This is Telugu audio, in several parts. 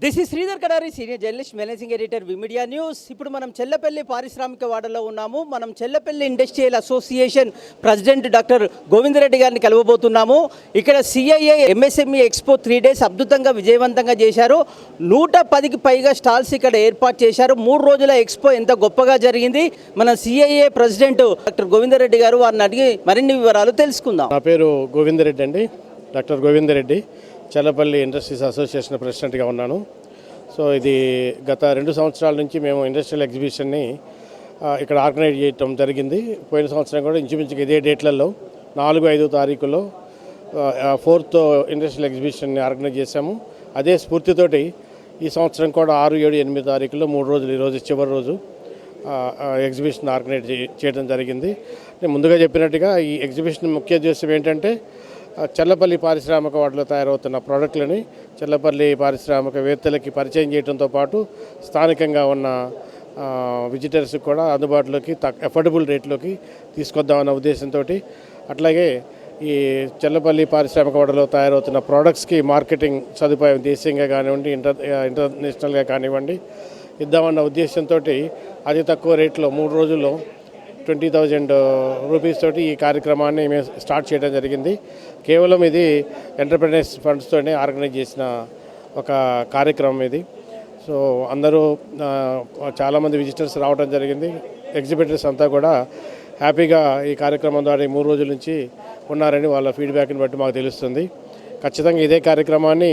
దిస్ ఈ Sridhar Kadari senior journalist managing editor V media news ఇప్పుడు మనం చెల్లపల్లి పారిశ్రామిక వాడలో ఉన్నాము. మనం Challapalli industrial association president doctor Govindareddy గారిని కలవబోతున్నాము. ఇక్కడ CIA MSME expo three days అద్భుతంగా విజయవంతంగా చేశారు. నూట పదికి పైగా స్టాల్స్ ఇక్కడ ఏర్పాటు చేశారు. మూడు రోజుల ఎక్స్పో ఎంత గొప్పగా జరిగింది. మన సిఐఏ ప్రెసిడెంట్ డాక్టర్ గోవిందరెడ్డి గారు వారిని అడిగి మరిన్ని వివరాలు తెలుసుకుందాం. నా పేరు గోవిందరెడ్డి అండి. Doctor Govindareddy Challapalli industries association ప్రెసిడెంట్గా ఉన్నాను. సో ఇది గత రెండు సంవత్సరాల నుంచి మేము ఇండస్ట్రియల్ ఎగ్జిబిషన్ని ఇక్కడ ఆర్గనైజ్ చేయటం జరిగింది. పోయిన సంవత్సరం కూడా ఇంచుమించుకు ఇదే డేట్లలో నాలుగు ఐదు తారీఖులో ఫోర్త్ ఇండస్ట్రియల్ ఎగ్జిబిషన్ని ఆర్గనైజ్ చేశాము. అదే స్ఫూర్తితోటి ఈ సంవత్సరం కూడా ఆరు ఏడు ఎనిమిది తారీఖులో మూడు రోజులు ఈరోజు చివరి రోజు ఎగ్జిబిషన్ ఆర్గనైజ్ చేయడం జరిగింది. నేను ముందుగా చెప్పినట్టుగా ఈ ఎగ్జిబిషన్ ముఖ్య ఉద్దేశం ఏంటంటే చల్లపల్లి పారిశ్రామిక వాటిలో తయారవుతున్న ప్రోడక్ట్లని చల్లపల్లి పారిశ్రామికవేత్తలకి పరిచయం చేయడంతో పాటు స్థానికంగా ఉన్న విజిటర్స్ విజిటర్స్కి కూడా అందుబాటులోకి తక్ అఫోర్డబుల్ రేట్లోకి తీసుకొద్దామన్న ఉద్దేశంతో అట్లాగే ఈ చెల్లపల్లి పారిశ్రామిక వాడలో తయారవుతున్న ప్రోడక్ట్స్కి మార్కెటింగ్ సదుపాయం దేశీయంగా కానివ్వండి ఇంటర్ ఇంటర్నేషనల్గా కానివ్వండి ఇద్దామన్న ఉద్దేశంతో అతి తక్కువ రేట్లో మూడు రోజుల్లో ట్వంటీ థౌజండ్ రూపీస్ తోటి ఈ కార్యక్రమాన్ని మేము స్టార్ట్ చేయడం జరిగింది. కేవలం ఇది ఎంటర్ప్రినర్స్ ఫండ్స్తోనే ఆర్గనైజ్ చేసిన ఒక కార్యక్రమం ఇది. సో అందరూ చాలామంది విజిటర్స్ రావడం జరిగింది. ఎగ్జిబిటర్స్ అంతా కూడా హ్యాపీగా ఈ కార్యక్రమం ద్వారా ఈ మూడు రోజుల నుంచి ఉన్నారని వాళ్ళ ఫీడ్బ్యాక్ని బట్టి మాకు తెలుస్తుంది. ఖచ్చితంగా ఇదే కార్యక్రమాన్ని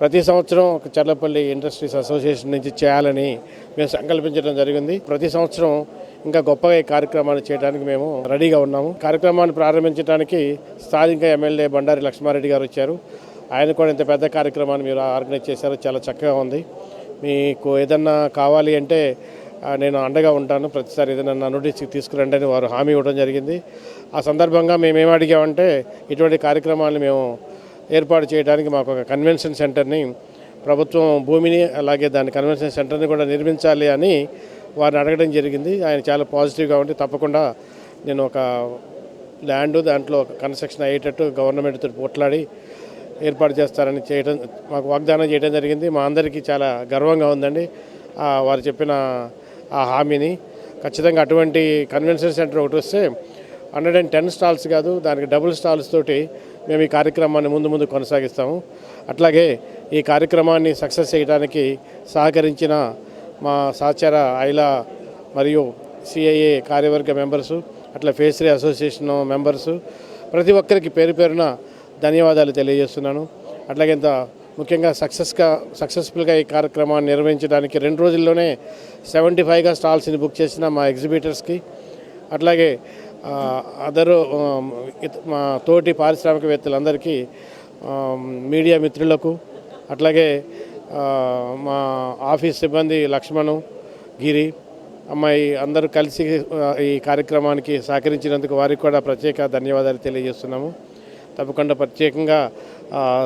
ప్రతి సంవత్సరం ఒక చర్లపల్లి ఇండస్ట్రీస్ అసోసియేషన్ నుంచి చేయాలని మేము సంకల్పించడం జరిగింది. ప్రతి సంవత్సరం ఇంకా గొప్పగా ఈ కార్యక్రమాన్ని చేయడానికి మేము రెడీగా ఉన్నాము. కార్యక్రమాన్ని ప్రారంభించడానికి స్థానిక ఎమ్మెల్యే బండారి లక్ష్మారెడ్డి గారు వచ్చారు. ఆయన కూడా ఇంత పెద్ద కార్యక్రమాన్ని మీరు ఆర్గనైజ్ చేశారు. చాలా చక్కగా ఉంది. మీకు ఏదన్నా కావాలి అంటే నేను అండగా ఉంటాను. ప్రతిసారి ఏదైనా నా నోటీస్కి తీసుకురండి అని వారు హామీ ఇవ్వడం జరిగింది. ఆ సందర్భంగా మేము ఏం అడిగామంటే ఇటువంటి కార్యక్రమాలను మేము ఏర్పాటు చేయడానికి మాకు ఒక కన్వెన్షన్ సెంటర్ని ప్రభుత్వం భూమిని అలాగే దాని కన్వెన్షన్ సెంటర్ని కూడా నిర్మించాలి అని వారిని అడగడం జరిగింది. ఆయన చాలా పాజిటివ్గా ఉండి తప్పకుండా నేను ఒక ల్యాండ్ దాంట్లో ఒక కన్స్ట్రక్షన్ అయ్యేటట్టు గవర్నమెంట్తో పోట్లాడి ఏర్పాటు చేస్తారని చేయడం మాకు వాగ్దానం చేయడం జరిగింది. మా అందరికీ చాలా గర్వంగా ఉందండి. వారు చెప్పిన ఆ హామీని. ఖచ్చితంగా అటువంటి కన్వెన్షన్ సెంటర్ ఒకటి వస్తే హండ్రెడ్ అండ్ టెన్ స్టాల్స్ కాదు దానికి డబుల్ స్టాల్స్ తోటి మేము ఈ కార్యక్రమాన్ని ముందు ముందు కొనసాగిస్తాము. అట్లాగే ఈ కార్యక్రమాన్ని సక్సెస్ చేయడానికి సహకరించిన మా సహచార ఐలా మరియు సిఐఏ కార్యవర్గ మెంబర్సు అట్లా ఫేసరీ అసోసియేషన్ మెంబర్సు ప్రతి ఒక్కరికి పేరు పేరున ధన్యవాదాలు తెలియజేస్తున్నాను. అట్లాగే ఇంత ముఖ్యంగా సక్సెస్గా సక్సెస్ఫుల్గా ఈ కార్యక్రమాన్ని నిర్వహించడానికి రెండు రోజుల్లోనే సెవెంటీ ఫైవ్గా స్టాల్స్ని బుక్ చేసిన మా ఎగ్జిబిటర్స్కి అట్లాగే అదరు మా తోటి పారిశ్రామికవేత్తలందరికీ మీడియా మిత్రులకు అట్లాగే మా ఆఫీస్ సిబ్బంది లక్ష్మణు గిరి అమ్మాయి అందరూ కలిసి ఈ కార్యక్రమానికి సహకరించినందుకు వారికి కూడా ప్రత్యేక ధన్యవాదాలు తెలియజేస్తున్నాము. తప్పకుండా ప్రత్యేకంగా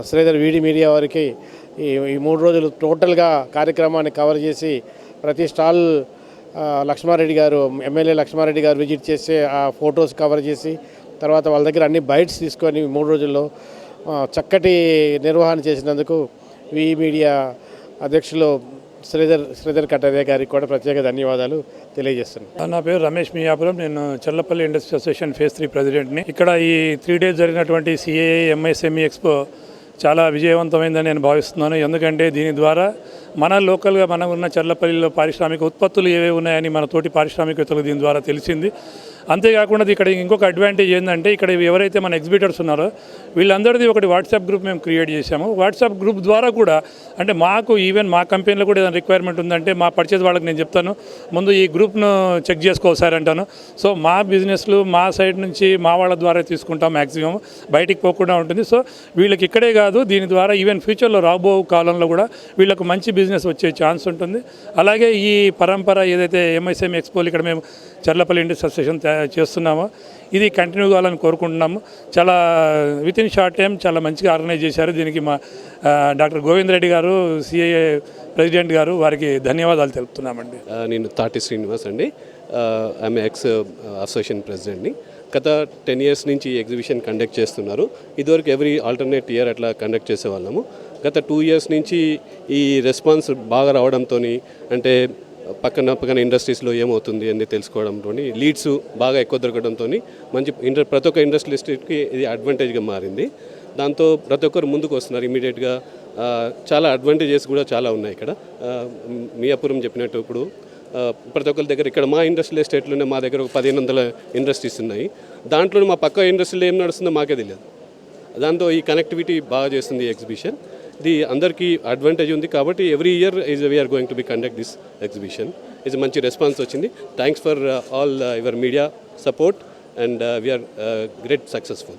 శ్రీధర్ వీడి మీడియా వారికి ఈ ఈ మూడు రోజులు టోటల్గా కార్యక్రమాన్ని కవర్ చేసి ప్రతి స్టాల్ లక్ష్మారెడ్డి గారు ఎమ్మెల్యే లక్ష్మారెడ్డి గారు విజిట్ చేసి ఆ ఫొటోస్ కవర్ చేసి తర్వాత వాళ్ళ దగ్గర అన్ని బైట్స్ తీసుకొని మూడు రోజుల్లో చక్కటి నిర్వహణ చేసినందుకు వి మీడియా అధ్యక్షులు శ్రీధర్ శ్రీధర్ కట్టదే గారికి కూడా ప్రత్యేక ధన్యవాదాలు తెలియజేస్తున్నాను నా పేరు రమేష్ మియాపురం. నేను Challapalli industry association phase three ప్రెసిడెంట్ని. ఇక్కడ ఈ త్రీ డేస్ జరిగినటువంటి సిఏఏ ఎంఐఎస్ఎంఈ ఎక్స్పో చాలా విజయవంతమైందని నేను భావిస్తున్నాను. ఎందుకంటే దీని ద్వారా మన లోకల్గా మనం ఉన్న చర్లపల్లిలో పారిశ్రామిక ఉత్పత్తులు ఏవేవి ఉన్నాయని మన తోటి పారిశ్రామికవేత్తలకు దీని ద్వారా తెలిసింది. అంతేకాకుండా ఇక్కడ ఇంకొక అడ్వాంటేజ్ ఏంటంటే ఇక్కడ ఎవరైతే మన ఎగ్జిబిటర్స్ ఉన్నారో వీళ్ళందరిది ఒకటి వాట్సాప్ గ్రూప్ మేము క్రియేట్ చేశాము. వాట్సాప్ గ్రూప్ ద్వారా కూడా అంటే మాకు ఈవెన్ మా కంపెనీలో కూడా ఏదైనా రిక్వైర్మెంట్ ఉందంటే మా పర్చేజ్ వాళ్ళకి నేను చెప్తాను. ముందు ఈ గ్రూప్ను చెక్ చేసుకోసారి అంటాను. సో మా బిజినెస్లు మా సైడ్ నుంచి మా వాళ్ళ ద్వారా తీసుకుంటాం మ్యాక్సిమం బయటికి పోకుండా ఉంటుంది. సో వీళ్ళకి ఇక్కడే కాదు దీని ద్వారా ఈవెన్ ఫ్యూచర్లో రాబో కాలంలో కూడా వీళ్ళకు మంచి బిజినెస్ వచ్చే ఛాన్స్ ఉంటుంది. అలాగే ఈ పరంపర ఏదైతే ఎంఎస్ఎం ఎక్స్పోలు ఇక్కడ మేము చర్లపల్లి ఇండస్ట్రీ అసోసియేషన్ చేస్తున్నామో ఇది కంటిన్యూ కావాలని కోరుకుంటున్నాము. చాలా విత్ ఇన్ షార్ట్ టైం చాలా మంచిగా ఆర్గనైజ్ చేశారు. దీనికి మా డాక్టర్ గోవింద్ రెడ్డి గారు సిఐఏ ప్రెసిడెంట్ గారు వారికి ధన్యవాదాలు తెలుపుతున్నామండి. నేను తాటి శ్రీనివాస్ అండి. ఐఎమ్ ఎక్స్ అసోసియేషన్ ప్రెసిడెంట్ని గత టెన్ ఇయర్స్ నుంచి ఎగ్జిబిషన్ కండక్ట్ చేస్తున్నారు. ఇదివరకు ఎవ్రీ ఆల్టర్నేట్ ఇయర్ అట్లా కండక్ట్ చేసేవాళ్ళము. గత టూ ఇయర్స్ నుంచి ఈ రెస్పాన్స్ బాగా రావడంతో అంటే పక్కన పక్కన ఇండస్ట్రీస్లో ఏమవుతుంది అని తెలుసుకోవడంతో లీడ్స్ బాగా ఎక్కువ దొరకడంతో మంచి ఇంటర్ ప్రతి ఒక్క ఇండస్ట్రీస్కి ఇది అడ్వాంటేజ్గా మారింది. దాంతో ప్రతి ఒక్కరు ముందుకు వస్తున్నారు ఇమీడియట్గా. చాలా అడ్వాంటేజెస్ కూడా చాలా ఉన్నాయి ఇక్కడ. మియాపురం చెప్పినట్టు ఇప్పుడు ప్రతి ఒక్కరి దగ్గర ఇక్కడ మా ఇండస్ట్రియల్ ఎస్టేట్లోనే మా దగ్గర ఒక పదిహేను వందల ఇండస్ట్రీస్ ఉన్నాయి. దాంట్లో మా పక్క ఇండస్ట్రీలో ఏం నడుస్తుందో మాకే తెలియదు. దాంతో ఈ కనెక్టివిటీ బాగా చేస్తుంది ఎగ్జిబిషన్. ఇది అందరికీ అడ్వాంటేజ్ ఉంది కాబట్టి every year is we are going to be conduct this exhibition ఇది మంచి రెస్పాన్స్ వచ్చింది. Thanks for all your media support and we are great successful